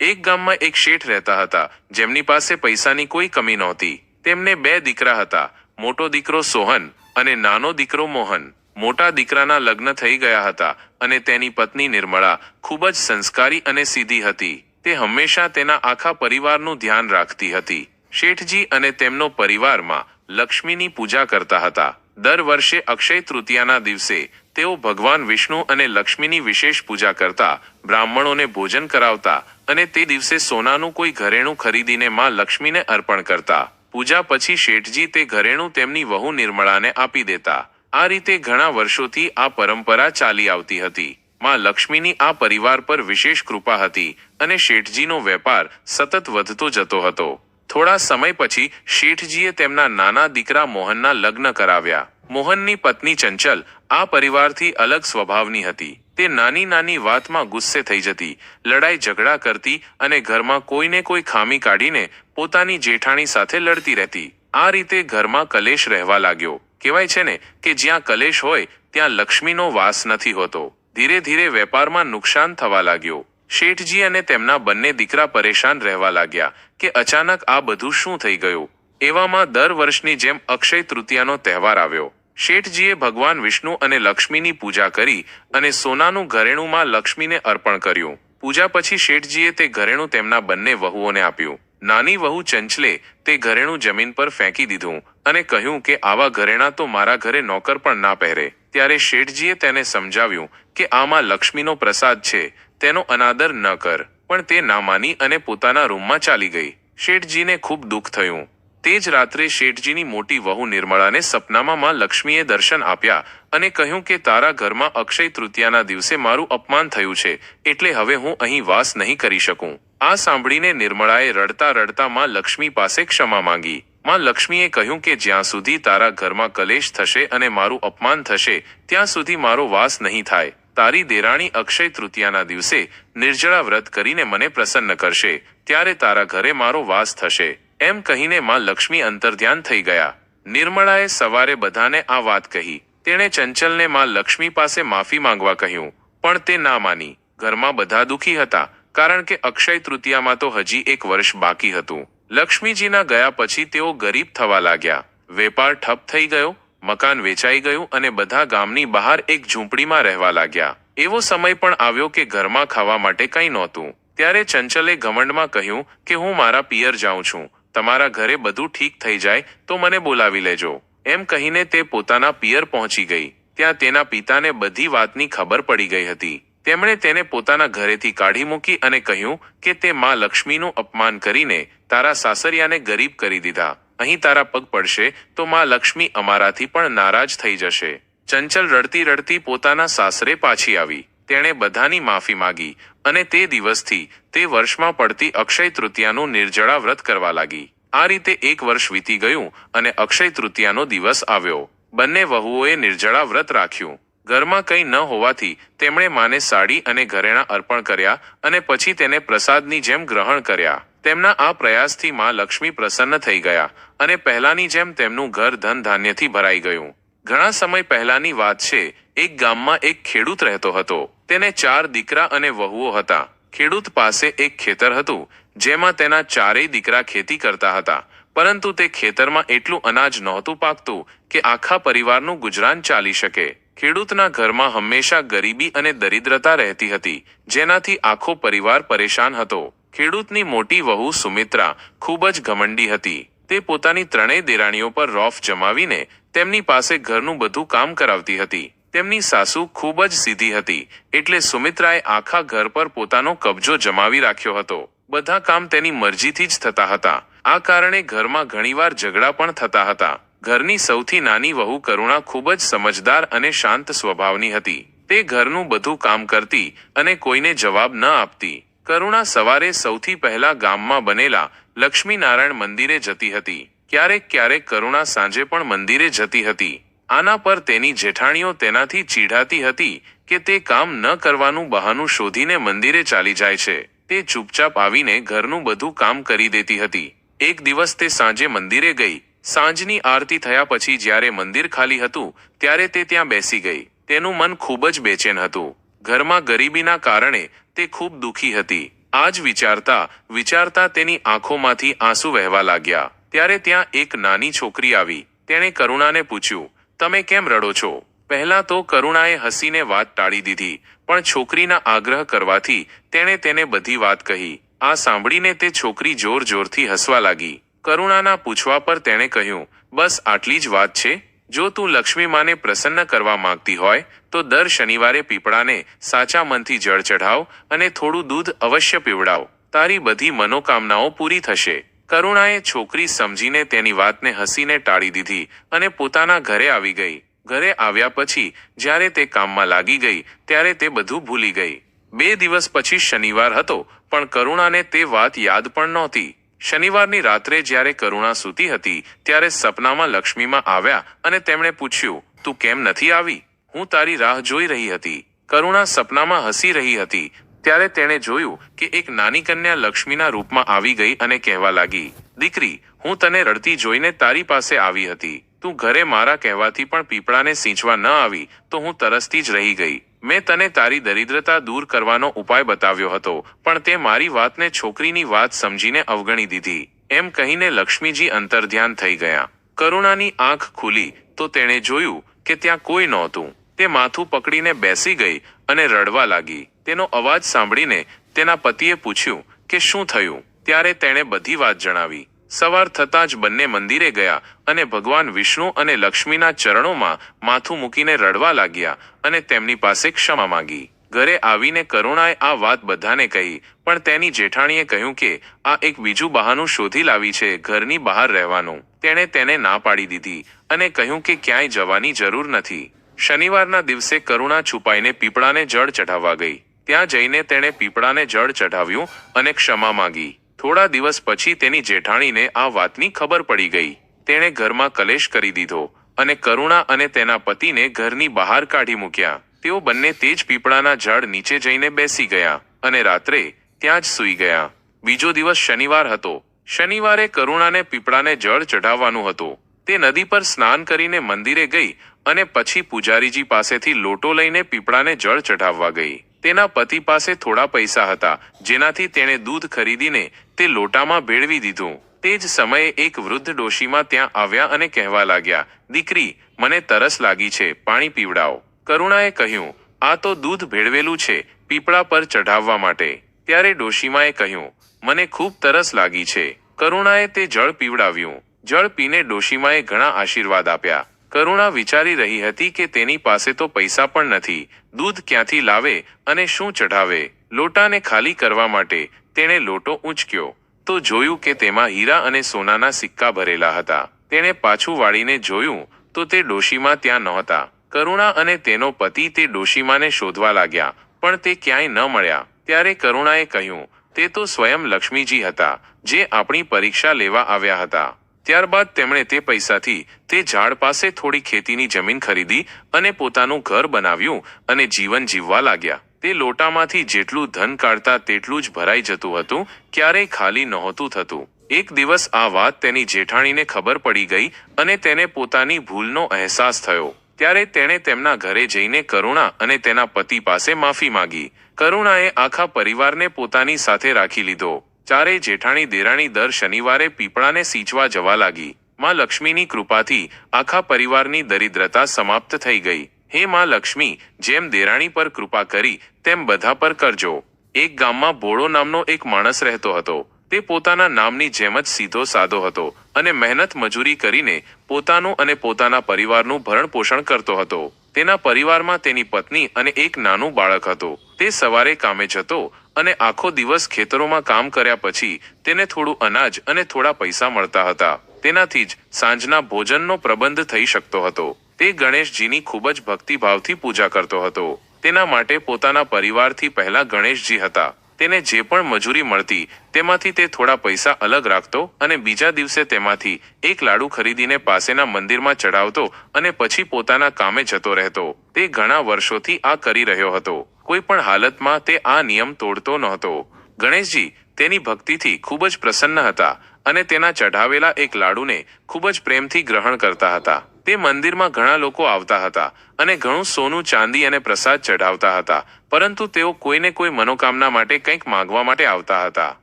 એક ગામમાં એક શેઠ રહેતા હતા. જેમની પાસે પૈસાની કોઈ કમી નહોતી. તેમને બે દીકરા હતા. મોટો દીકરો સોહન અને નાનો દીકરો મોહન. મોટા દીકરાના લગ્ન થઈ ગયા હતા અને તેની પત્ની નિર્મળા ખૂબ જ સંસ્કારી અને સીધી હતી. તે હંમેશા તેના આખા પરિવારનું ધ્યાન રાખતી હતી. શેઠજી અને તેમનો પરિવારમાં લક્ષ્મીની પૂજા કરતા હતા. દર વર્ષે અક્ષય તૃતીયાના દિવસે તેઓ ભગવાન વિષ્ણુ અને લક્ષ્મીની વિશેષ પૂજા કરતા, બ્રાહ્મણોને ભોજન કરાવતા અને તે દિવસે સોનાનું કોઈ ઘરેણું ખરીદીને માં લક્ષ્મીને અર્પણ કરતા. પૂજા પછી શેઠજી તે ઘરેણું તેમની વહુ નિર્મળાને આપી દેતા. આ રીતે ઘણા વર્ષોથી આ પરંપરા ચાલી આવતી હતી. માં લક્ષ્મીની આ પરિવાર પર વિશેષ કૃપા હતી અને શેઠજીનો વેપાર સતત વધતો જતો હતો. થોડા સમય પછી શેઠજીએ તેમના નાના દીકરા મોહનના લગ્ન કરાવ્યા. મોહનની પત્ની ચંચલ આ પરિવારથી અલગ સ્વભાવની હતી. તે નાની નાની વાતમાં ગુસ્સે થઈ જતી, લડાઈ ઝઘડા કરતી અને ઘરમાં કોઈને કોઈ ખામી કાઢીને પોતાની જેઠાણી સાથે લડતી રહેતી. આ રીતે ઘરમાં કલેશ રહેવા લાગ્યો. કહેવાય છે ને કે જ્યાં કલેશ હોય, ત્યાં લક્ષ્મીનો વાસ નથી હોતો. ધીરે ધીરે વેપારમાં નુકસાન થવા લાગ્યો. શેઠજી અને તેમના બંને દીકરા પરેશાન રહેવા લાગ્યા કે અચાનક આ બધું શું થઈ ગયું? એવામાં દર વર્ષની જેમ અક્ષય તૃતીયાનો તહેવાર આવ્યો. શેઠજીએ ભગવાન વિષ્ણુ અને લક્ષ્મીની પૂજા કરી અને સોનાનું ઘરેણુંમાં લક્ષ્મીને અર્પણ કર્યું. પૂજા પછી શેઠજીએ તે ઘરેણું તેમના બંને વહુઓને આપ્યું. નાની વહુ ચંચલે તે ઘરેણું જમીન પર ફેંકી દીધું અને કહ્યું કે આવા ઘરેણાં તો મારા ઘરે નોકર પણ ના પહેરે. ત્યારે શેઠજીએ તેને સમજાવ્યું કે આમાં લક્ષ્મીનો પ્રસાદ છે, તેનો અનાદર ન કર. પણ તે ના માની અને પોતાના રૂમમાં ચાલી ગઈ. શેઠજીને ખૂબ દુઃખ થયું. તે જ રાત્રે શેઠજીની મોટી વહુ નિર્મળાને સપનામાં માં લક્ષ્મીએ દર્શન આપ્યા અને કહ્યું કે, તારા ઘરમાં અક્ષય તૃતીયાના દિવસે મારું અપમાન થયું છે, એટલે હવે હું અહીં વાસ નહીં કરી શકું. આ સાંભળીને નિર્મળાએ રડતા રડતા માં લક્ષ્મી પાસે ક્ષમા માંગી. માં લક્ષ્મીએ કહ્યું કે, જ્યાં સુધી તારા ઘરમાં કલેશ થશે અને મારું અપમાન થશે, ત્યાં સુધી મારો વાસ નહીં થાય. તારી દેરાણી અક્ષય તૃતીયાના દિવસે નિર્જળા વ્રત કરીને મને પ્રસન્ન કરશે. ત્યારે તારા ઘરે મારો વાસ થશે. એમ કહીને માં લક્ષ્મી અંતર્ધ્યાન થઈ ગયા. નિર્મળાએ સવારે બધાને આ વાત કહી. તેણે ચંચલને માં લક્ષ્મી પાસે માફી માંગવા કહ્યું, પણ તે ના માની. ઘરમાં બધા દુખી હતા, કારણ કે અક્ષય તૃતીયામાં તો હજી એક વર્ષ બાકી હતું. લક્ષ્મીજીના ગયા પછી તેઓ ગરીબ થવા લાગ્યા. વેપાર ઠપ થઈ ગયો, મકાન વેચાઈ ગયું અને બધા ગામની બહાર એક ઝૂંપડીમાં રહેવા લાગ્યા. એવો સમય પણ આવ્યો કે ઘરમાં ખાવા માટે કંઈ નહોતું. ત્યારે ચંચલે ઘમંડમાં કહ્યું કે હું મારા પિયર જાઉં છું. તમારા ઘરે બધું ઠીક થઈ જાય તો મને બોલાવી લેજો. એમ કહીને તે પોતાના પિયર પહોંચી ગઈ. ત્યાં તેના પિતાને બધી વાતની ખબર પડી ગઈ હતી. તેમણે તેને પોતાના ઘરેથી કાઢી મૂકી અને કહ્યું કે તે માં લક્ષ્મીનું અપમાન કરીને તારા સાસરિયાને ગરીબ કરી દીધા. અહીં તારા પગ પડશે તો માં લક્ષ્મી અમારાથી પણ નારાજ થઈ જશે. ચંચલ રડતી રડતી પોતાના સાસરે પાછી આવી. તેણે બધાની માફી માગી. અને તે દિવસથી તે વર્ષમાં પડતી અક્ષય તૃતીયાનું નિર્જળા વ્રત કરવા લાગી. આ રીતે એક વર્ષ વીતી ગયું અને અક્ષય તૃતીયાનો દિવસ આવ્યો. બંને વહુઓએ નિર્જળા વ્રત રાખ્યું. ઘરમાં કંઈ ન હોવાથી તેમણે માને સાડી અને ઘરેણાં અર્પણ કર્યા અને પછી તેને પ્રસાદની જેમ ગ્રહણ કર્યા. તેમના આ પ્રયાસથી માં લક્ષ્મી પ્રસન્ન થઈ ગયા અને પહેલાની જેમ તેમનું ઘર ધન ધાન્યથી ભરાઈ ગયું. ઘણા સમય પહેલાની વાત છે એક ગામમાં એક ખેડૂત રહેતો હતો. તેને ચાર દીકરા અને વહુઓ હતા. ખેડૂત પાસે એક ખેતર હતું, જેમાં તેના ચારેય દીકરા ખેતી કરતા હતા. પરંતુ તે ખેતરમાં એટલું અનાજ નહોતું પાકતું કે આખા પરિવારનું ગુજરાન ચાલી શકે. ખેડૂતના ઘરમાં હંમેશા ગરીબી અને દરિદ્રતા રહેતી હતી, જેનાથી આખો પરિવાર પરેશાન હતો. ખેડૂતની મોટી વહુ સુમિત્રા ખૂબ જ ઘમંડી હતી. તે પોતાની ત્રણેય દેરાણીઓ પર રોફ જમાવીને તેમની પાસે ઘરનું બધું કામ કરાવતી હતી. તેમની સાસુ ખૂબ જ સીધી હતી, એટલે સુમિત્રાએ આખા ઘર પર પોતાનો કબજો જમાવી રાખ્યો હતો. બધા કામ તેની મરજીથી જ થતા હતા. આ કારણે ઘરમાં ઘણીવાર ઝઘડા પણ થતા હતા. ઘરની સૌથી નાની વહુ કરુણા ખૂબ જ સમજદાર અને શાંત સ્વભાવની હતી. તે ઘરનું બધું કામ કરતી અને કોઈને જવાબ ન આપતી. કરુણા સવારે સૌથી પહેલા ગામમાં બનેલા લક્ષ્મીનારાયણ મંદિરે જતી હતી. ક્યારેક ક્યારેક કરુણા સાંજે પણ મંદિરે જતી હતી. આના પર તેની જેઠાણીઓ તેનાથી ચીઢાતી હતી કે તે કામ ન કરવાનું બહાનું શોધીને મંદિરે ચાલી જાય છે. તે ચૂપચાપ આવીને ઘરનું બધું કામ કરી દેતી હતી. એક દિવસ તે સાંજે મંદિરે ગઈ. સાંજની આરતી થયા પછી જ્યારે મંદિર ખાલી હતું, ત્યારે તે ત્યાં બેસી ગઈ. તેનું મન ખૂબ જ બેચેન હતું. ઘરમાં ગરીબીના કારણે તે ખૂબ દુઃખી હતી. આ જ વિચારતા વિચારતા તેની આંખોમાંથી આંસુ વહેવા લાગ્યા. ત્યારે ત્યાં એક નાની છોકરી આવી. તેણે કરુણાને પૂછ્યું તમે કેમ રડો છો? પહેલા તો કરુણાએ હસીને વાત ટાળી દીધી, પણ છોકરીના આગ્રહ કરવાથી તેણે તેને બધી વાત કહી. આ સાંભળીને તે છોકરી જોર જોરથી હસવા લાગી. કરુણાના પૂછવા પર તેણે કહ્યું, બસ આટલી જ વાત છે? જો તું લક્ષ્મી માને પ્રસન્ન કરવા માંગતી હોય, તો દર શનિવારે પીપળાને સાચા મનથી જળ ચઢાવ અને થોડું દૂધ અવશ્ય પીવડાવ. તારી બધી મનોકામનાઓ પૂરી થશે. કરુણાએ છોકરી સમજીને તેની વાતને હસીને ટાળી દીધી અને પોતાના ઘરે આવી ગઈ. ઘરે આવ્યા પછી જ્યારે તે કામમાં લાગી ગઈ, ત્યારે તે બધું ભૂલી ગઈ. બે દિવસ પછી શનિવાર હતો, પણ કરુણાને તે વાત યાદ પણ નહોતી. શનિવારની રાત્રે જ્યારે કરુણા સૂતી હતી, ત્યારે સપનામાં લક્ષ્મીમાં આવ્યા અને તેમણે પૂછ્યું, તું કેમ નથી આવી? હું તારી રાહ જોઈ રહી હતી. કરુણા સપનામાં હસી રહી હતી ત્યારે તેણે જોયું કે એક નાની કન્યા લક્ષ્મીના રૂપમાં આવી ગઈ અને કહેવા લાગી, દીકરી, હું તને રડતી જોઈને તારી પાસે આવી હતી. તું ઘરે મારા કહેવાથી પણ પીપળાને સિંચવા ન આવી, તો હું તરસતી જ રહી ગઈ. મેં તને તારી દરિદ્રતા દૂર કરવાનો ઉપાય બતાવ્યો હતો, પણ તે મારી વાતને છોકરીની વાત સમજીને અવગણી દીધી. એમ કહીને લક્ષ્મીજી અંતર્ધ્યાન થઈ ગયા. કરુણાની આંખ ખુલી, તો તેણે જોયું કે ત્યાં કોઈ નહોતું. તે માથું પકડીને બેસી ગઈ અને રડવા લાગી. તેનો અવાજ સાંભળીને તેના પતિએ પૂછ્યું કે શું થયું? ત્યારે તેણે બધી વાત જણાવી. સવાર થતાં જ બંને મંદિરે ગયા અને ભગવાન વિષ્ણુ અને લક્ષ્મીના ચરણોમાં માથું મૂકીને રડવા લાગ્યા અને તેમની પાસે ક્ષમા માંગી. ઘરે આવીને કરુણાએ આ વાત બધાને કહી, પણ તેની જેઠાણીએ કહ્યું કે આ એક બીજું બહાનું શોધી લાવી છે ઘરની બહાર રહેવાનું. તેણે તેને ના પાડી દીધી અને કહ્યું કે ક્યાંય જવાની જરૂર નથી. શનિવારના દિવસે કરુણા છુપાઈને પીપળાને જળ ચઢાવવા ગઈ. ત્યાં જઈને તેણે પીપળાને જળ ચઢાવ્યું અને ક્ષમા માંગી. થોડા દિવસ પછી તેની જેઠાણીને આ વાતની ખબર પડી ગઈ. તેણે ઘરમાં કલેશ કરી દીધો અને કરુણા અને તેના પતિને ઘરની બહાર કાઢી મૂક્યા. તેઓ બંને તે જ પીપળાના ઝાડ નીચે જઈને બેસી ગયા અને રાત્રે ત્યાં જ સૂઈ ગયા. બીજો દિવસ શનિવાર હતો. શનિવારે કરુણાને પીપળાને જળ ચઢાવવાનું હતું. તે નદી પર સ્નાન કરીને મંદિરે ગઈ અને પછી પૂજારીજી પાસેથી લોટો લઈને પીપળાને જળ ચઢાવવા ગઈ. તેના પતિ પાસે થોડા પૈસા હતા, જેનાથી તેણે દૂધ ખરીદીને તે લોટામાં ભેળવી દીધું. તે જ સમયે એક વૃદ્ધ ડોશીમાં ત્યાં આવ્યા અને કહેવા લાગ્યા, દીકરી, મને તરસ લાગી છે, પાણી પીવડાવો. કરુણાએ કહ્યું, આ તો દૂધ ભેળવેલું છે, પીપળા પર ચઢાવવા માટે. ત્યારે ડોશીમાએ કહ્યું, મને ખૂબ તરસ લાગી છે. કરુણાએ તે જળ પીવડાવ્યું. જળ પીને ડોશીમાએ ઘણા આશીર્વાદ આપ્યા. કરુણા વિચારી રહી હતી કે તેની પાસે તો પૈસા પણ નથી, દૂધ ક્યાંથી લાવે અને શું ચઢાવે? લોટાને ખાલી કરવા માટે તેણે લોટો ઊંચક્યો. તો જોયું કે તેમાં હીરા અને સોનાના સિક્કા ભરેલા હતા. તેણે પાછું વાળીને જોયું તો તે ડોશીમાં ત્યાં નહોતા. કરુણા અને તેનો પતિ તે ડોશીમાને શોધવા લાગ્યા, પણ તે ક્યાંય ન મળ્યા. ત્યારે કરુણાએ કહ્યું, તે તો સ્વયં લક્ષ્મીજી હતા, જે આપણી પરીક્ષા લેવા આવ્યા હતા. ત્યારબાદ તેમણે તે પૈસાથી તે ઝાડ પાસે થોડી ખેતીની જમીન ખરીદી અને પોતાનું ઘર બનાવ્યું અને જીવન જીવવા લાગ્યા. તે લોટામાંથી જેટલું ધન કાઢતા તેટલું જ ભરાઈ જતું હતું, ક્યારેય ખાલી નહોતું થતું. એક દિવસ આ વાત તેની જેઠાણીને ખબર પડી ગઈ અને તેને પોતાની ભૂલનો અહેસાસ થયો. ત્યારે તેણે તેમના ઘરે જઈને કરુણા અને તેના પતિ પાસે માફી માંગી. કરુણાએ આખા પરિવારને પોતાની સાથે રાખી લીધો. ચારેય જેઠાણી દેરાણી દર શનિવારે પીપળાને સિંચવા જવા લાગી. માં લક્ષ્મીની કૃપાથી આખા પરિવારની દરિદ્રતા સમાપ્ત થઈ ગઈ. હે માં લક્ષ્મી, જેમ દેરાણી પર કૃપા કરી, તેમ બધા પર કરજો. એક ગામમાં ભોળો નામનો એક માણસ રહેતો હતો. તે પોતાના નામની જેમ જ સીધો સાદો હતો અને મહેનત મજૂરી કરીને પોતાનું અને પોતાના પરિવારનું ભરણ પોષણ કરતો હતો. તેના પરિવારમાં તેની પત્ની અને એક નાનું બાળક હતું. તે સવારે કામે જતો અને આખો દિવસ ખેતરોમાં કામ કર્યા પછી તેને થોડું અનાજ અને થોડા પૈસા મળતા હતા. તેનાથી જ સાંજના ભોજનનો પ્રબંધ થઈ શકતો હતો. તે ગણેશજીની ખૂબ જ ભક્તિભાવથી પૂજા કરતો હતો. તેના માટે પોતાના પરિવારથી પહેલા ગણેશજી હતા. તેને જે પણ મજૂરી મળતી, તેમાંથી તે થોડા પૈસા અલગ રાખતો અને બીજા દિવસે તેમાંથી એક લાડુ ખરીદીને પાસેના મંદિરમાં ચડાવતો અને પછી પોતાના કામે જતો રહેતો. તે ઘણા વર્ષોથી આ કરી રહ્યો હતો. કોઈ પણ હાલતમાં તે આ નિયમ તોડતો નહોતો. ગણેશજી તેની ભક્તિથી ખૂબ જ પ્રસન્ન હતા અને તેના ચઢાવેલા એક લાડુને ખૂબ જ પ્રેમથી ગ્રહણ કરતા હતા. તે મંદિરમાં ઘણા લોકો આવતા હતા અને ઘણું સોનું, ચાંદી અને પ્રસાદ ચઢાવતા હતા. પરંતુ તેઓ કોઈને કોઈ મનોકામના માટે કંઈક માંગવા માટે આવતા હતા.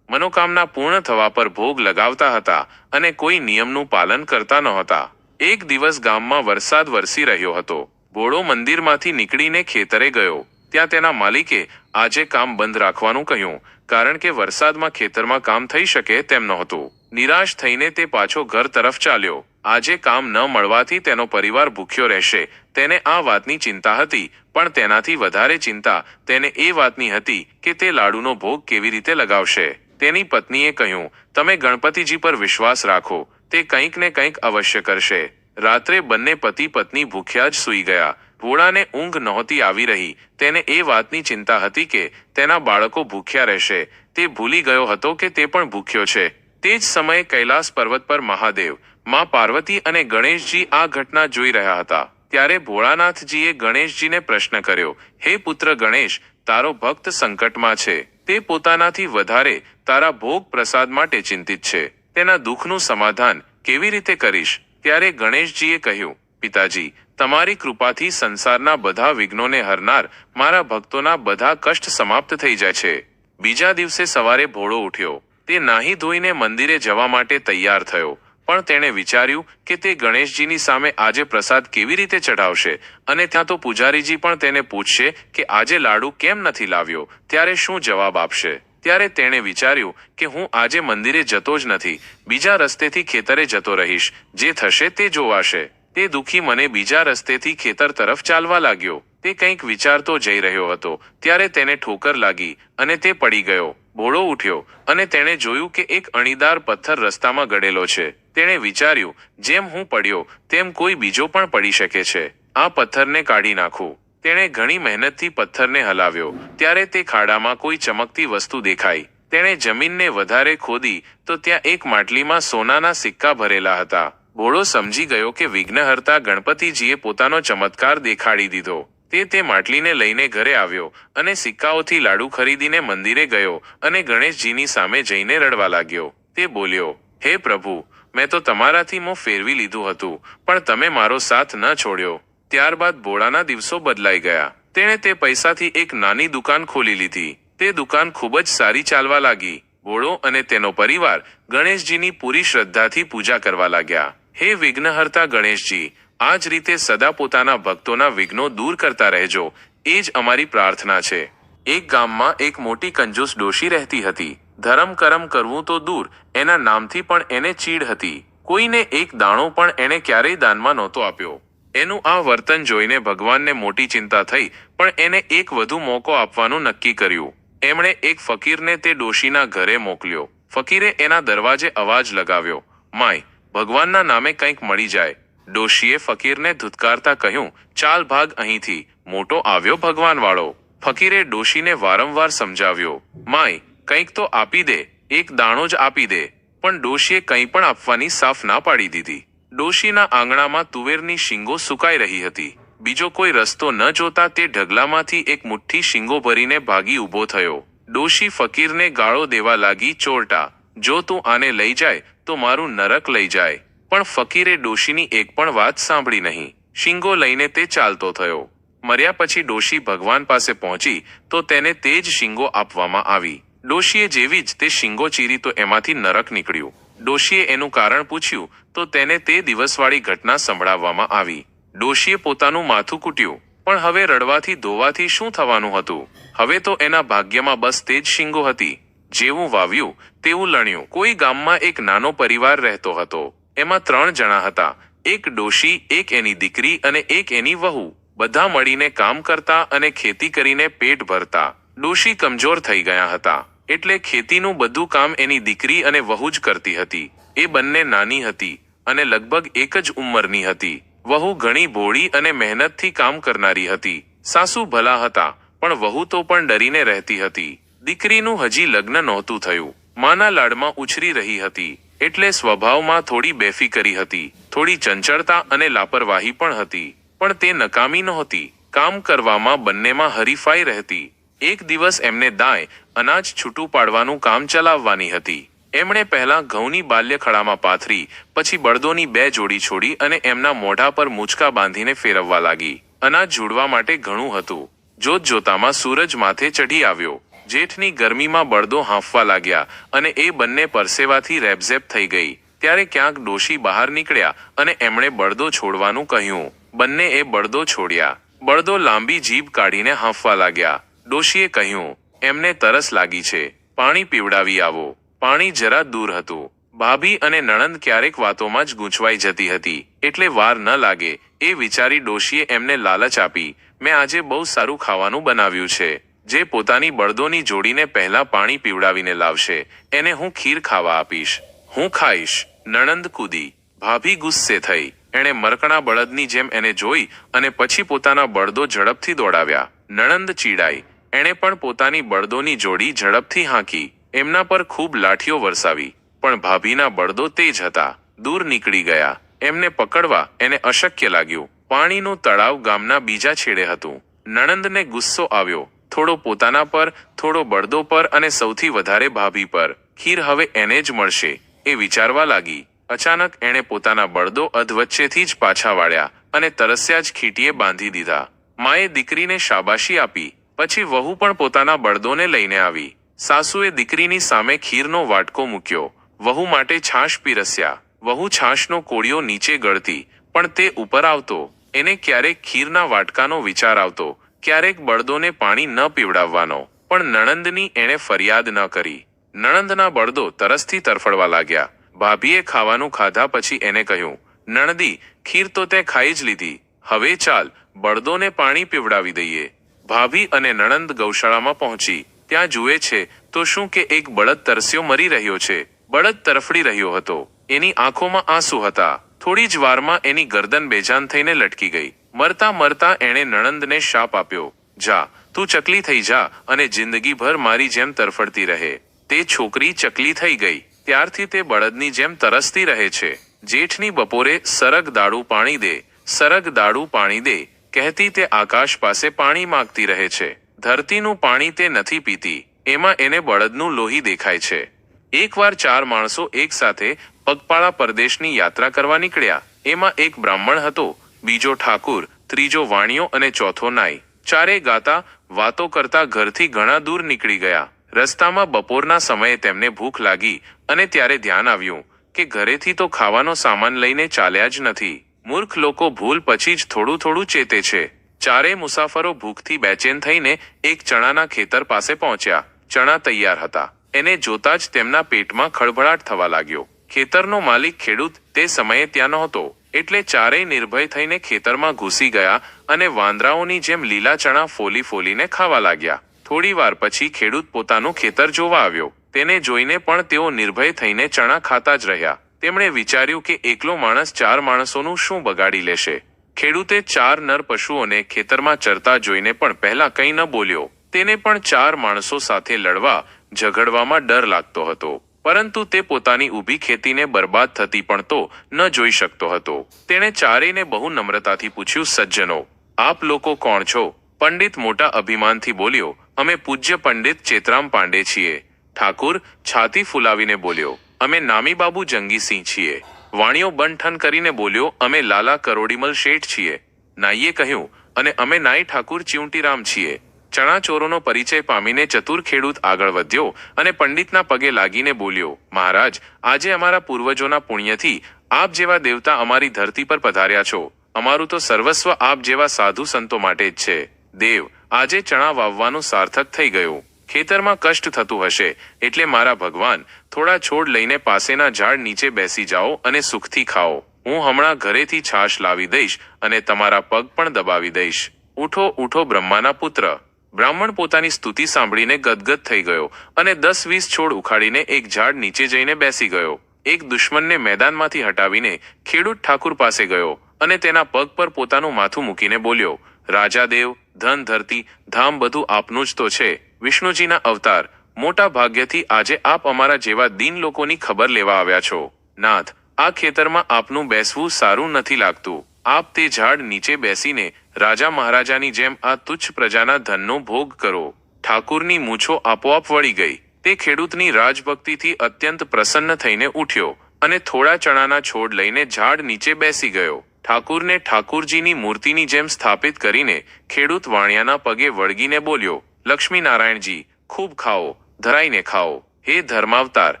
મનોકામના પૂર્ણ થવા પર ભોગ લગાવતા હતા અને કોઈ નિયમનું પાલન કરતા નહોતા. એક દિવસ ગામમાં વરસાદ વરસી રહ્યો હતો. ભોળો મંદિરમાંથી નીકળીને ખેતરે ગયો. ત્યાં તેના માલિકે, આજે કામ બંધ રાખવાનું કહ્યું. કારણ કે વરસાદમાં ખેતરમાં કામ થઈ શકે તેમ નહોતું. નિરાશ થઈને તે પાછો ઘર તરફ ચાલ્યો. આજે કામ ન મળવાથી તેનો પરિવાર ભૂખ્યો રહેશે. તેને આ વાતની ચિંતા હતી, પણ તેનાથી વધારે ચિંતા તેને એ વાતની હતી કે તે લાડુનો ભોગ કેવી રીતે લગાવશે. તેની પત્નીએ કહ્યું, તમે ગણપતિજી પર વિશ્વાસ રાખો. તે કંઈક ને કંઈક અવશ્ય કરશે. રાત્રે બંને પતિ પત્ની ભૂખ્યા જ સૂઈ ગયા. ભોળાને ઊંઘ નહોતી આવી રહી. તેને એ વાતની ચિંતા હતી કે તેના બાળકો ભૂખ્યા રહેશે. તે ભૂલી ગયો હતો કે તે પણ ભૂખ્યો છે. તે જ સમયે કૈલાસ પર્વત પર મહાદેવ, માં પાર્વતી અને ગણેશજી આ ઘટના જોઈ રહ્યા હતા. ત્યારે ભોળાનાથજીએ ગણેશજીને પ્રશ્ન કર્યો, હે પુત્ર ગણેશ, તારો ભક્ત સંકટમાં છે. તે પોતાનાથી વધારે તારા ભોગ પ્રસાદ માટે ચિંતિત છે. તેના દુઃખનું સમાધાન કેવી રીતે કરીશ? ત્યારે ગણેશજીએ કહ્યું, પિતાજી, તમારી કૃપાથી સંસારના બધા વિઘ્નોને હરનાર મારા ભક્તોના બધા કષ્ટ સમાપ્ત થઈ જાય છે. બીજા દિવસે સવારે ભોળો ઉઠ્યો. તે નાહી ધોઈને મંદિરે જવા માટે તૈયાર થયો. પણ તેણે વિચાર્યું કે તે ગણેશજીની સામે આજે પ્રસાદ કેવી રીતે ચઢાવશે અને ત્યાં તો પૂજારીજી પણ તેને પૂછશે કે આજે લાડુ કેમ નથી લાવ્યો, ત્યારે શું જવાબ આપશે? ત્યારે તેણે વિચાર્યું કે હું આજે મંદિરે જતો જ નથી, બીજા રસ્તેથી ખેતરે જતો રહીશ, જે થશે તે જોવાશે. તે દુઃખી મને બીજા રસ્તેથી ખેતર તરફ ચાલવા લાગ્યો. તે કંઈક વિચારતો જઈ રહ્યો હતો. ત્યારે તેને ઠોકર લાગી અને તે પડી ગયો. ભોળો ઉઠ્યો અને તેણે જોયું કે એક અણીદાર પથ્થર રસ્તામાં ગડેલો છે. તેણે વિચાર્યું, જેમ હું પડ્યો, તેમ કોઈ બીજો પણ પડી શકે છે. આ પથ્થરને કાઢી નાખું. તેણે ઘણી મહેનતથી પથ્થરને હલાવ્યો. ત્યારે તે ખાડામાં કોઈ ચમકતી વસ્તુ દેખાઈ. તેણે જમીનને વધારે ખોદી તો ત્યાં એક માટલીમાં સોનાના સિક્કા ભરેલા હતા. ભોળો સમજી ગયો કે વિઘ્નહર્તા ગણપતિજીએ પોતાનો ચમત્કાર દેખાડી દીધો. તે તે માટલીને લઈને ઘરે આવ્યો અને સિક્કાઓથી લાડુ ખરીદીને મંદિરે ગયો અને ગણેશજીની સામે જઈને રડવા લાગ્યો. તે બોલ્યો, હે પ્રભુ, મેં તો તમારાથી મોં ફેરવી લીધું હતું, પણ તમે મારો સાથ ન છોડ્યો. ત્યારબાદ ભોળાના દિવસો બદલાઈ ગયા. તેણે તે પૈસાથી એક નાની દુકાન ખોલી લીધી. તે દુકાન ખૂબ જ સારી ચાલવા લાગી. ભોળો અને તેનો પરિવાર ગણેશજીની પૂરી શ્રદ્ધાથી પૂજા કરવા લાગ્યા. હે વિઘ્નહર્તા ગણેશજી આ જ રીતે સદા પોતાના ભક્તોના વિઘ્નો દૂર કરતા રહેજો. એ જ અમારી પ્રાર્થના છે. એક ગામમાં એક મોટી કંજૂસ ડોશી રહેતી હતી. ધરમ કરમ કરવું તો દૂર, એના નામથી પણ એને ચીડ હતી. કોઈને એક દાણો પણ એણે ક્યારેય દાનમાં નહોતો આપ્યો. એનું આ વર્તન જોઈને ભગવાનને મોટી ચિંતા થઈ, પણ એને એક વધુ મોકો આપવાનું નક્કી કર્યું. એમણે એક ફકીરને તે ડોશીના ઘરે મોકલ્યો. ફકીરે એના દરવાજે અવાજ લગાવ્યો. માય, ભગવાનના નામે કંઈક મળી જાય. ડોશીએ ફકીરને ધુતકારતા કહ્યું, ચાલ ભાગ અહીંથી. મોટો આવ્યો ભગવાનવાળો. ફકીરે ડોશીને વારંવાર સમજાવ્યો માય કંઈક તો આપી દે, એક દાણો જ આપી દે. પણ ડોશીએ કંઈ પણ આપવાની સાફ ના પાડી દીધી. ડોશીના આંગણામાં તુવેરની શીંગો સુકાઈ રહી હતી. બીજો કોઈ રસ્તો ન જોતા તે ઢગલામાંથી એક મુઠ્ઠી શીંગો ભરીને ભાગી ઊભો થયો. ડોશી ફકીરને ગાળો દેવા લાગી ચોરટા, જો તું આને લઈ જાય, તો મારું નરક લઈ જાય. પણ ફકીરે ડોશીની એક પણ વાત સાંભળી નહીં. શીંગો લઈને તે ચાલતો થયો. મર્યા પછી ડોશી ભગવાન પાસે પહોંચી તો તેને તે જ શીંગો આપવામાં આવી. ડોશીએ જેવી જ તે શીંગો ચીરી તો એમાંથી નરક નીકળ્યું. ડોશીએ એનું કારણ પૂછ્યું તો તેને તે દિવસવાળી ઘટના સંભળાવવામાં આવી. ડોશીએ પોતાનું માથું કૂટ્યું. પણ હવે રડવાથી ધોવાથી શું થવાનું હતું? હવે તો એના ભાગ્યમાં બસ તે જ શીંગો હતી. જેવું વાવ્યું, તેવું લણ્યું. કોઈ ગામમાં એક નાનો પરિવાર રહેતો હતો. એમાં ત્રણ જણા હતા. એક ડોશી, એક એની દીકરી અને એક એની વહુ. બધા મળીને કામ કરતા અને ખેતી કરીને પેટ ભરતા. ડોશી કમજોર થઈ ગયા હતા. એટલે ખેતીનું બધું કામ એની દીકરી અને વહુ જ કરતી હતી. એ બંને નાની હતી અને લગભગ એક જ ઉંમરની હતી. વહુ ઘણી ભોળી અને મહેનતથી કામ કરનારી હતી. સાસુ ભલા હતા, પણ વહુ તો પણ ડરીને રહેતી હતી. દીકરીનું હજી લગ્ન નહોતું થયું. માના લાડમાં ઉછરી રહી હતી. એટલે સ્વભાવમાં થોડી બેફિકરી હતી, થોડી ચંચળતા અને લાપરવાહી પણ હતી, પણ તે નકામી નહોતી. કામ કરવામાં બંનેમાં હરીફાઈ રહેતી. એક દિવસ એમને દાય અનાજ છૂટું પાડવાનું કામ ચલાવવાની હતી. એમણે પહેલા ઘઉંની બાલ્યખડામાં પાથરી, પછી બળદોની બે જોડી છોડી અને એમના મોઢા પર મૂચકા બાંધીને ફેરવવા લાગી. અનાજ જોડવા માટે ઘણું હતું. જોત જોતામાં સૂરજ માથે ચઢી આવ્યો. જેઠની ગરમીમાં બળદો હાંફવા લાગ્યા અને એ બંને પરસેવાથી રેબઝેબ થઈ ગઈ. ત્યારે ક્યાંક ડોશી બહાર નીકળ્યા અને એમણે બળદો છોડવાનું કહ્યું. બંને એ બળદો છોડ્યા. બળદો લાંબી જીભ કાઢીને હાંફવા લાગ્યા. ડોશીએ કહ્યું, એમને તરસ લાગી છે. પાણી પીવડાવી આવો. પાણી જરા દૂર હતું. ભાભી અને નણંદ ક્યારેક વાતોમાં જ ગૂંચવાઈ જતી હતી. એટલે વાર ન લાગે. એ વિચારી ડોશીએ એમને લાલચ આપી, મેં આજે બહુ સારું ખાવાનું બનાવ્યું છે. જે પોતાની બળદોની જોડીને પહેલા પાણી પીવડાવીને લાવશે, એને હું ખીર ખાવા આપીશ. હું ખાઈશ. નણંદ કૂદી. ભાભી ગુસ્સે થઈ. એણે મરકણા બળદની જેમ એને જોઈ અને પછી પોતાના બળદો ઝડપથી દોડાવ્યા. નણંદ ચીડાઈ. એણે પણ પોતાની બળદોની જોડી ઝડપથી હાંકી. એમના પર ખૂબ લાઠીઓ વરસાવી. પણ ભાભીના બળદો તેજ હતા. દૂર નીકળી ગયા. એમને પકડવા એને અશક્ય લાગ્યું. પાણીનું તળાવ ગામના બીજા છેડે હતું. નણંદને ગુસ્સો આવ્યો. થોડો પોતાના પર, થોડો બળદો પર અને સૌથી વધારે ભાભી પર. ખીર હવે એને જ મળશે, એ વિચારવા લાગી. અચાનક એણે પોતાના બળદો અધવચ્ચેથી જ પાછા વાળ્યા અને તરસ્યા જ ખીટીએ બાંધી દીધા. માએ દીકરીને શાબાશી આપી, પછી વહુ પણ પોતાના બળદોને લઈને આવી. સાસુએ દીકરીની સામે ખીરનો વાટકો મૂક્યો. વહુ માટે છાશ પીરસ્યા. વહુ છાશનો કોળિયો નીચે ગળતી, પણ તે ઉપર આવતો. એને ક્યારેક ખીરના વાટકાનો વિચાર આવતો. ક્યારેક બળદોને પાણી ન પીવડાવવાનો, પણ નણંદની એણે ફરિયાદ ન કરી. નણંદના બળદો તરસથી તરફડવા લાગ્યા. ભાભીએ ખાવાનું ખાધા પછી એને કહ્યું, નણદી, ખીર તો તે ખાઈ જ લીધી. હવે ચાલ, બળદોને પાણી પીવડાવી દઈએ. ભાભી અને નણંદ ગૌશાળામાં પહોંચી. ત્યાં જુએ છે, તો શું કે એક બળદ તરસ્યો મરી રહ્યો છે. બળદ તરફડી રહ્યો હતો. એની આંખોમાં આંસુ હતા. થોડી જ વારમાં એની ગરદન બેજાન થઈને લટકી ગઈ. મરતા મરતા એણે નણંદને શાપ આપ્યો. જા, તું ચકલી થઈ જા અને જિંદગીભર મારી જેમ તરફડતી રહે. તે છોકરી ચકલી થઈ ગઈ. ત્યારથી તે બળદની જેમ તરસતી રહે છે. જેઠની બપોરે સરગ દાડું પાણી દે. સરગ દાડું પાણી દે. કહેતી તે આકાશ પાસે પાણી માંગતી રહે છે. ધરતીનું પાણી તે નથી પીતી. એમાં એને બળદનું લોહી દેખાય છે. એકવાર ચાર માણસો એક સાથે પગપાળા પરદેશની યાત્રા કરવા નીકળ્યા. એમાં એક બ્રાહ્મણ હતો. બીજો ઠાકુર, ત્રીજો વાણિયો અને ચોથો નાઈ. ચારે ગાતા, વાતો કરતા ઘરથી ઘણા દૂર નીકળી ગયા. રસ્તામાં બપોરના સમયે તેમને ભૂખ લાગી અને ત્યારે ધ્યાન આવ્યું કે ઘરેથી તો ખાવાનો સામાન લઈને ચાલ્યા જ નથી. મૂર્ખ લોકો ભૂલ પછી જ થોડું થોડું ચેતે છે. ચારેય મુસાફરો ભૂખથી બેચેન થઈને એક ચણાના ખેતર પાસે પહોંચ્યા. ચણા તૈયાર હતા. એને જોતા જ તેમના પેટમાં ખળભળાટ થવા લાગ્યો. ખેતરનો માલિક ખેડૂત તે સમયે ત્યાં નહોતો. એટલે ચારેય નિર્ભય થઈને ખેતરમાં ઘૂસી ગયા અને વાંદરાઓની જેમ લીલા ચણા ફોલી ફોલીને ખાવા લાગ્યા. થોડી વાર પછી ખેડૂત પોતાનું ખેતર જોવા આવ્યો. તેને જોઈને પણ તેઓ નિર્ભય થઈને ચણા ખાતા જ રહ્યા. તેમણે વિચાર્યું કે એકલો માણસ ચાર માણસોનું શું બગાડી લેશે. ખેડૂતે ચાર નર પશુઓને ખેતરમાં ચરતા જોઈને પણ પહેલા કંઈ ન બોલ્યો. તેને પણ ચાર માણસો સાથે લડવા, ઝઘડવામાં ડર લાગતો હતો. પરંતુ તે પોતાની ઊભી ખેતીને બરબાદ થતી પણ તો ન જોઈ શકતો હતો. તેણે ચારેયને બહુ નમ્રતાથી પૂછ્યું, સજ્જનો, આપ લોકો કોણ છો? પંડિત મોટા અભિમાનથી બોલ્યો, અમે પૂજ્ય પંડિત ચેતરામ પાંડે છીએ. ઠાકુર છાતી ફુલાવીને બોલ્યો, અમે નામી બાબુ જંગીસિંહ છીએ. વાણિયો બંઠન કરીને બોલ્યો, અમે લાલા કરોડીમલ શેઠ છીએ. નાઈએ કહ્યું, અને અમે નાઈ ઠાકુર ચિઉંટીરામ છીએ. ચણાચોરોનો પરિચય પામીને ચતુર ખેડૂત આગળ વધ્યો અને પંડિતના પગે લાગીને બોલ્યો, મહારાજ, આજે અમારા પૂર્વજોના પુણ્યથી આપ જેવા દેવતા અમારી ધરતી પર પધાર્યા છો. અમારું તો સર્વસ્વ આપ જેવા સાધુ સંતો માટે જ છે. દેવ, આજે ચણા વાવવાનું સાર્થક થઈ ગયું. ખેતરમાં કષ્ટ થતું હશે, એટલે મારા ભગવાન, થોડા છોડ લઈને પાસેના ઝાડ નીચે બેસી જાઓ અને સુખથી ખાઓ. હું હમણાં ઘરેથી છાશ લાવી દઈશ અને તમારા પગ પણ દબાવી દઈશ. ઉઠો ઉઠો બ્રહ્માના પુત્ર. બ્રાહ્મણ પોતાની સ્તુતિ સાંભળીને ગદગદ થઈ ગયો અને દસ વીસ છોડ ઉખાડીને એક ઝાડ નીચે જઈને બેસી ગયો. એક દુશ્મનને મેદાનમાંથી હટાવીને ખેડૂત ઠાકુર પાસે ગયો અને તેના પગ પર પોતાનું માથું મૂકીને બોલ્યો રાજાદેવ ધન, ધરતી, ધામ બધું આપનું જ તો છે. વિષ્ણુજીના અવતાર, મોટા ભાગ્યથી આજે આપ અમારા જેવા દીન લોકોની ખબર લેવા આવ્યા છો. નાથ, આ ખેતરમાં આપનું બેસવું સારું નથી લાગતું. આપ તે ઝાડ નીચે બેસીને રાજા મહારાજાની જેમ આ તુચ્છ પ્રજાના ધનનો ભોગ કરો. ઠાકુરની મૂછો આપોઆપ વળી ગઈ. તે ખેડૂતની રાજભક્તિથી અત્યંત પ્રસન્ન થઈને ઉઠ્યો અને થોડા ચણાના છોડ લઈને ઝાડ નીચે બેસી ગયો. ઠાકુરને ઠાકુરજીની મૂર્તિની જેમ સ્થાપિત કરીને ખેડૂત વાણિયાના પગે વળગીને બોલ્યો, લક્ષ્મીનારાયણજી, ખૂબ ખાઓ, ધરાઈને ખાઓ. હે ધર્માવતાર,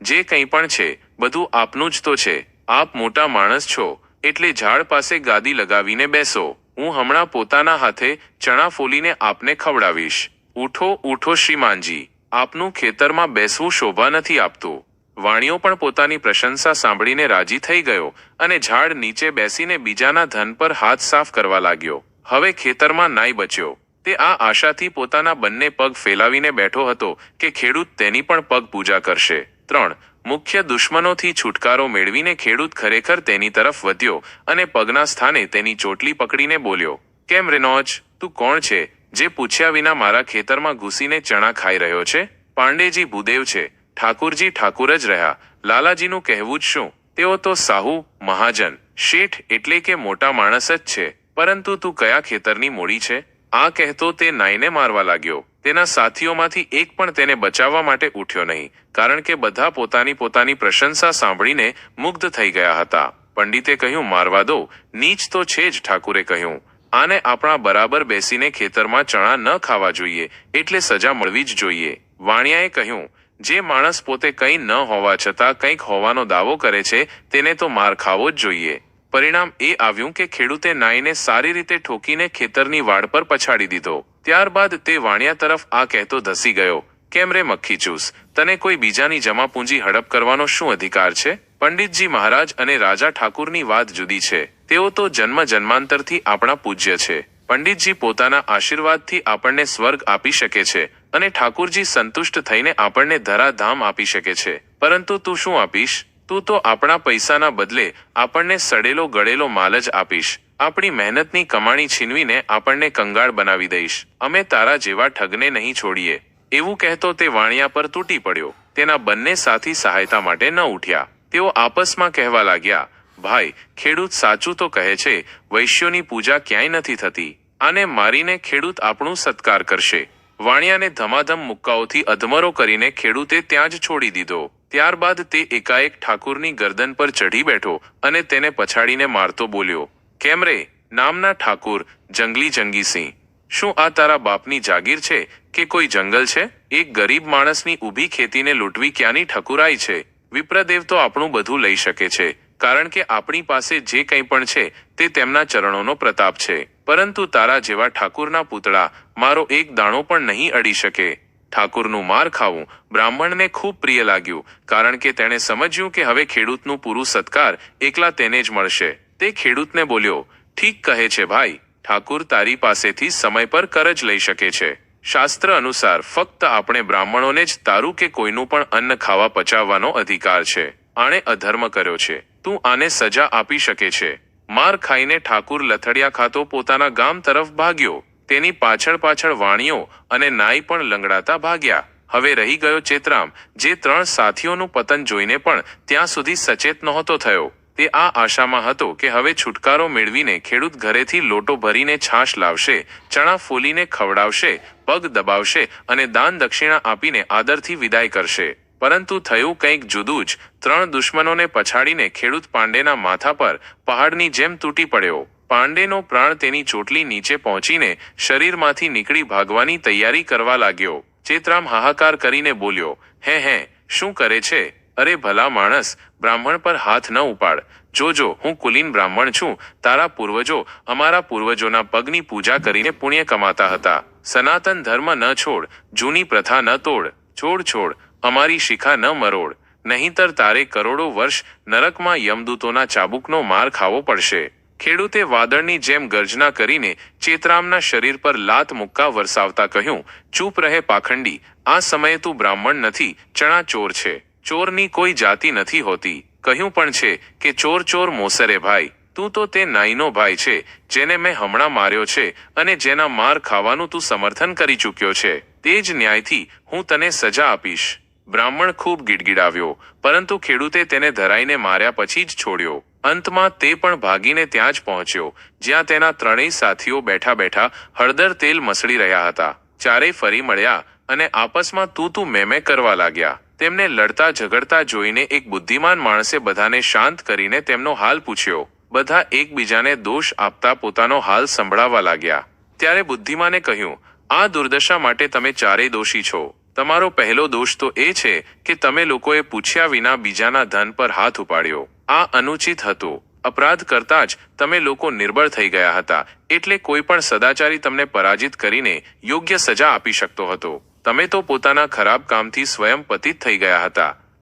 જે કંઈ પણ છે, બધું આપનું જ તો છે. આપ મોટા માણસ છો. એટલે ઝાડ પાસે ગાદી લગાવીને બેસો. હું હમણાં પોતાના હાથે ચણા ફોલીને આપને ખવડાવીશ. ઉઠો ઉઠો શ્રીમાનજી. આપનું ખેતરમાં બેસવું શોભા નથી આપતું. વાણીઓ પણ પોતાની પ્રશંસા સાંભળીને રાજી થઈ ગયો અને ઝાડ નીચે બેસીને બીજાના ધન પર હાથ સાફ કરવા લાગ્યો. હવે ખેતરમાં નાઈ બચ્યો. તે આ આશાથી પોતાના બંને પગ ફેલાવીને બેઠો હતો કે ખેડૂત તેની પણ પગ પૂજા કરશે. ત્રણ મુખ્ય દુશ્મનોથી છુટકારો મેળવીને ખેડૂત ખરેખર તેની તરફ વધ્યો અને પગના સ્થાને તેની ચોટલી પકડીને બોલ્યો, કેમ રેનોજ, તું કોણ છે, જે પૂછ્યા વિના મારા ખેતરમાં ઘૂસીને ચણા ખાઈ રહ્યો છે? પાંડેજી ભૂદેવ છે, ઠાકુરજી ઠાકુર જ રહ્યા, લાલાજીનું કહેવું જ શું? તેઓ તો સાહુ, મહાજન, શેઠ એટલે કે મોટા માણસ જ છે, પરંતુ તું કયા ખેતરની મૂડી છે? આ કહેતો તે નાઈને મારવા લાગ્યો. તેના સાથીઓમાંથી એક પણ તેને બચાવવા માટે ઉઠ્યો નહીં, કારણ કે બધા પોતાની પોતાની પ્રશંસા સાંભળીને મુગ્ધ થઈ ગયા હતા. પંડિતે કહ્યું, મારવા દો, નીચ તો છે જ, ઠાકુરે કહ્યું. આને આપણા બરાબર બેસીને ખેતરમાં ચણા ન ખાવા જોઈએ, એટલે સજા મળવી જ જોઈએ. વાણિયાએ કહ્યું, જે માણસ પોતે કંઈ ન હોવા છતાં કંઈક હોવાનો દાવો કરે છે, તેને તો માર ખાવો જ જોઈએ. પરિણામ એ આવ્યું કે ખેડૂતે નાઈને સારી રીતે ઠોકીને ખેતરની વાડ પર પછાડી દીધો. ત્યારબાદ તે વાણિયા તરફ આ કહેતો ધસી ગયો, કેમ રે મક્ખી ચૂસ? તને કોઈ બીજાની જમા પૂંજી હડપ કરવાનો શું અધિકાર છે? પંડિતજી મહારાજ અને રાજા ઠાકુરની વાત જુદી છે. તેઓ તો જન્મ જન્માંતરથી આપણા પૂજ્ય છે. પંડિતજી પોતાના આશીર્વાદથી આપણને સ્વર્ગ આપી શકે છે અને ઠાકુરજી સંતુષ્ટ થઈને આપણને ધરાધામ આપી શકે છે. પરંતુ તું શું આપીશ? તું તો આપણા પૈસાના બદલે આપણને સડેલો ગળેલો માલ જ આપીશ. આપણી મહેનતની કમાણી છીનવીને આપણને કંગાળ બનાવી દઈશ. અમે તારા જેવા ઠગને નહીં છોડીએ. એવું કહેતો તે વાણિયા પર તૂટી પડ્યો. તેના બંને સાથી સહાયતા માટે ન ઉઠ્યા. તેઓ આપસમાં કહેવા લાગ્યા, ભાઈ, ખેડૂત સાચું તો કહે છે, વૈશ્યોની પૂજા ક્યાંય નથી થતી. આને મારીને ખેડૂત આપણું સત્કાર કરશે. વાણિયાને ધમાધમ મુક્કાઓથી અધમરો કરીને ખેડૂતે ત્યાં જ છોડી દીધો. ત્યારબાદ તે એકાએક ઠાકુરની ગરદન પર ચઢી બેઠો અને તેને પછાડીને મારતો બોલ્યો કેમ રે નામના ઠાકુર જંગલી જંગીસિંહ? શું આ તારા બાપની જાગીર છે કે કોઈ જંગલ છે? એક ગરીબ માણસની ઊભી ખેતીને લૂંટવી ક્યાંની ઠકુરાઈ છે? વિપ્રદેવ તો આપણું બધું લઈ શકે છે, કારણ કે આપણી પાસે જે કંઈ પણ છે તે તેમના ચરણોનો પ્રતાપ છે. પરંતુ તારા જેવા ઠાકુરના પૂતળા મારો એક દાણો પણ નહીં અડી શકે. ઠાકુરનું માર ખાવું બ્રાહ્મણને ખૂબ પ્રિય લાગ્યું, કારણ કે તેણે સમજ્યું કે હવે ખેડૂતનું પૂરું સત્કાર એકલા તેને જ મળશે. તે ખેડૂતને બોલ્યો, ઠીક કહે છે ભાઈ, ઠાકુર તારી પાસેથી સમય પર કરજ લઈ શકે છે. શાસ્ત્ર અનુસાર ફક્ત આપણે બ્રાહ્મણોને જ તારું કે કોઈનું પણ અન્ન ખાવા પચાવવાનો અધિકાર છે. આણે અધર્મ કર્યો છે. તું આને સજા આપી શકે છે. માર ખાઈને ઠાકુર લથડિયા ખાતો પોતાના ગામ તરફ ભાગ્યો. તેની પાછળ પાછળ વાણીઓ અને નાઈ પણ લંગડાતા ભાગ્યા. હવે રહી ગયો ચેતરામ, જે ત્રણ સાથીઓનું પતન જોઈને પણ ત્યાં સુધી સચેત નહોતો થયો. તે આ આશામાં હતો કે હવે છુટકારો મેળવીને ખેડૂત ઘરેથી લોટો ભરીને છાશ લાવશે, ચણા ફોલીને ખવડાવશે, પગ દબાવશે અને દાન દક્ષિણા આપીને આદરથી વિદાય કરશે. પરંતુ થયું કંઈક જુદું જ, ત્રણ દુશ્મનોને પછાડીને ખેડૂત પાંડેના માથા પર પહાડની જેમ તૂટી પડ્યો. પાંડેનો પ્રાણ તેની ચોટલી નીચે પહોંચીને શરીરમાંથી નીકળી ભાગવાની તૈયારી કરવા લાગ્યો. ચેતરામ હાહાકાર કરીને બોલ્યો, હે હે, શું કરે છે? અરે ભલા માણસ, બ્રાહ્મણ પર હાથ ન ઉપાડ. જોજો હું કુલીન બ્રાહ્મણ છું, તારા પૂર્વજો અમારા પૂર્વજોના પગની પૂજા કરીને પુણ્ય કમાતા હતા. સનાતન ધર્મ ન છોડ, જૂની પ્રથા ન તોડ. છોડ છોડ, અમારી શિખા ન મરોડ. નહીંતર તારે કરોડો વર્ષ નરકમાં યમદૂતોના ચાબુકનો માર ખાવો પડશે. ખેડૂતે વાદળની જેમ ગર્જના કરીને ચેતરામના શરીર પર લાત મુક્કા વરસાવતા કહ્યું, ચૂપ રહે પાખંડી, આ સમયે તું બ્રાહ્મણ નથી ચણા ચોર છે. ચોરની કોઈ જાતિ નથી હોતી. કહ્યું પણ છે કે ચોર ચોર મોસરે ભાઈ. તું તો તે નાઈનો ભાઈ છે, જેને મેં હમણાં માર્યો છે અને જેના માર ખાવાનું તું સમર્થન કરી ચૂક્યો છે. તે જ ન્યાયથી હું તને સજા આપીશ. બ્રાહ્મણ ખૂબ ગીડગીડાવ્યો, પરંતુ ખેડૂતે તેને ધરાઈને માર્યા પછી જ છોડ્યો. અંતમાં તે પણ ભાગીને ત્યાં જ પહોંચ્યો, જ્યાં તેના ત્રણેય સાથીઓ બેઠા બેઠા હળદર તેલ મસળી રહ્યા હતા. ચારેય ફરી મળ્યા અને આપસમાં તું તું મેમે કરવા લાગ્યા. તેમને લડતા ઝઘડતા જોઈને એક બુદ્ધિમાન માણસે બધાને શાંત કરીને તેમનો હાલ પૂછ્યો. બધા એકબીજાને દોષ આપતા પોતાનો હાલ સંભળાવવા લાગ્યા. ત્યારે બુદ્ધિમાને કહ્યું, આ દુર્દશા માટે તમે ચારેય દોષી છો. તમારો પહેલો દોષ તો એ છે કે તમે લોકોએ પૂછ્યા વિના બીજાના ધન પર હાથ ઉપાડ્યો. આ અનુચિત હતું. અપરાધ કરતા જ તમે લોકો નિર્બળ થઈ ગયા હતા. એટલે કોઈ પણ સદાચારી તમને પરાજિત કરીને યોગ્ય સજા આપી શકતો હતો. તમે તો પોતાના ખરાબ કામથી સ્વયં પતિત થઈ ગયા હતા.